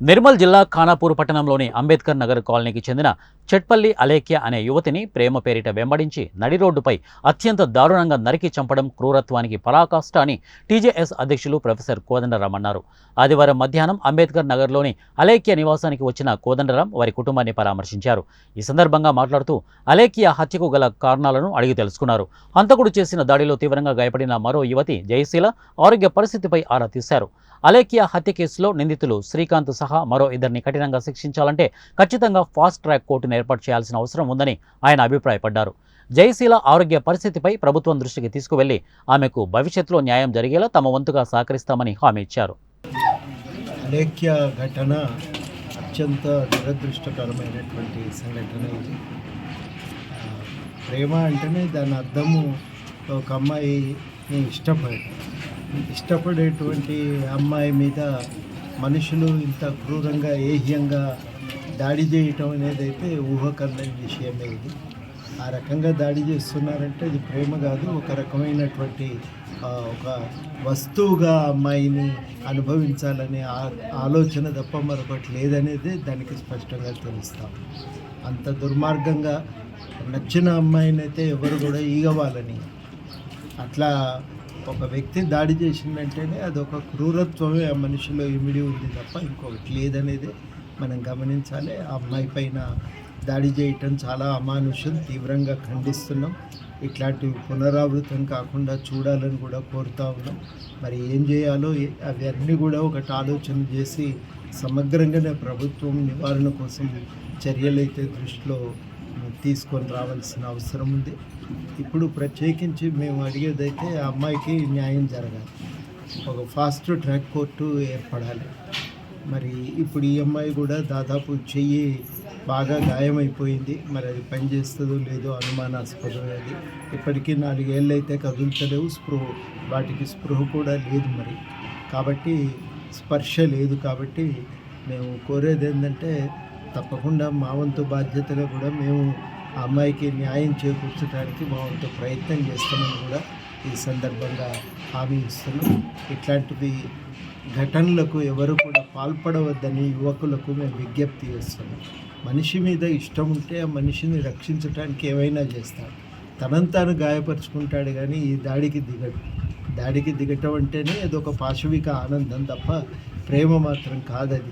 నిర్మల్ జిల్లా ఖానాపూర్ పట్టణంలోని అంబేద్కర్ నగర్ కాలనీకి చెందిన చెట్పల్లి అలేఖ్య అనే యువతిని ప్రేమ పేరిట వెంబడించి నడి రోడ్డుపై అత్యంత దారుణంగా నరికి చంపడం క్రూరత్వానికి పరాకాష్ట అని టీజేఎస్ అధ్యక్షులు ప్రొఫెసర్ కోదండరాం అన్నారు. ఆదివారం మధ్యాహ్నం అంబేద్కర్ నగర్లోని అలేఖ్య నివాసానికి వచ్చిన కోదండరాం వారి కుటుంబాన్ని పరామర్శించారు. ఈ సందర్భంగా మాట్లాడుతూ అలేఖ్య హత్యకు గల కారణాలను అడిగి తెలుసుకున్నారు. హంతకుడు చేసిన దాడిలో తీవ్రంగా గాయపడిన మరో యువతి జయశీల ఆరోగ్య పరిస్థితిపై ఆరా తీశారు. అలేఖ్య హత్య కేసులో నిందితులు శ్రీకాంత్ సహా మరో ఇద్దరిని కఠినంగా శిక్షించాలంటే ఖచ్చితంగా ఫాస్ట్ ట్రాక్ కోర్టును ఏర్పాటు చేయాల్సిన అవసరం ఉందని ఆయన అభిప్రాయపడ్డారు. జయశీల ఆరోగ్య పరిస్థితిపై ప్రభుత్వం దృష్టికి తీసుకువెళ్ళి ఆమెకు భవిష్యత్తులో న్యాయం జరిగేలా తమ వంతుగా సహకరిస్తామని హామీ ఇచ్చారు. అలేఖ్య ఘటన అత్యంత దురదృష్టకరమైనటువంటి సంఘటన ఇది. ప్రేమ అంటేనే దాని అర్థము ఒక అమ్మాయిని ఇష్టపడి ఇష్టపడేటువంటి అమ్మాయి మీద మనుషులు ఇంత క్రూరంగా ఏహ్యంగా దాడి చేయటం అనేది అయితే ఊహకందని విషయమే ఇది. ఆ రకంగా దాడి చేస్తున్నారంటే అది ప్రేమ కాదు. ఒక రకమైనటువంటి ఒక వస్తువుగా అమ్మాయిని అనుభవించాలనే ఆ- ఆలోచన తప్ప మరొకటి లేదనేది దానికి స్పష్టంగా తెలుస్తాం. అంత దుర్మార్గంగా నచ్చిన అమ్మాయిని అయితే ఎవరు కూడా ఈగవాలని అట్లా ఒక వ్యక్తి దాడి చేసిందంటేనే అదొక క్రూరత్వమే ఆ మనిషిలో ఇమిడి ఉంది తప్ప ఇంకొకటి లేదనేది మనం గమనించాలి. ఆ అమ్మాయి పైన దాడి చేయటం చాలా అమానుషం తీవ్రంగా ఖండిస్తున్నాం. ఇట్లాంటివి పునరావృతం కాకుండా చూడాలని కూడా కోరుతా ఉన్నాం. మరి ఏం చేయాలో అవన్నీ కూడా ఒకటి ఆలోచన చేసి సమగ్రంగానే ప్రభుత్వం నివారణ కోసం చర్యలైతే దృష్టిలో తీసుకొని రావాల్సిన అవసరం ఉంది. ఇప్పుడు ప్రత్యేకించి మేము అడిగేదైతే ఆ అమ్మాయికి న్యాయం జరగాలి. ఒక ఫాస్ట్ ట్రాక్ కోర్టు ఏర్పడాలి. మరి ఇప్పుడు ఈ అమ్మాయి కూడా దాదాపు చెయ్యి బాగా గాయమైపోయింది. మరి అది పనిచేస్తుందో లేదో అనుమానాస్పదం అది. ఇప్పటికీ నాలుగేళ్ళు అయితే కదులుతలేవు. స్పృహ వాటికి స్పృహ కూడా లేదు మరి. కాబట్టి స్పర్శ లేదు కాబట్టి మేము కోరేది ఏంటంటే తప్పకుండా మా వంతు బాధ్యతగా కూడా మేము ఆ అమ్మాయికి న్యాయం చేకూర్చడానికి మా వంతు ప్రయత్నం చేస్తామని కూడా ఈ సందర్భంగా హామీ ఇస్తున్నాం. ఇట్లాంటివి ఘటనలకు ఎవరు కూడా పాల్పడవద్దని యువకులకు మేము విజ్ఞప్తి చేస్తున్నాం. మనిషి మీద ఇష్టం ఉంటే ఆ మనిషిని రక్షించడానికి ఏమైనా చేస్తాడు తనంతాను గాయపరుచుకుంటాడు కానీ ఈ దాడికి దిగడు. దాడికి దిగటం అంటేనే ఒక పాశవిక ఆనందం తప్ప ప్రేమ మాత్రం కాదది.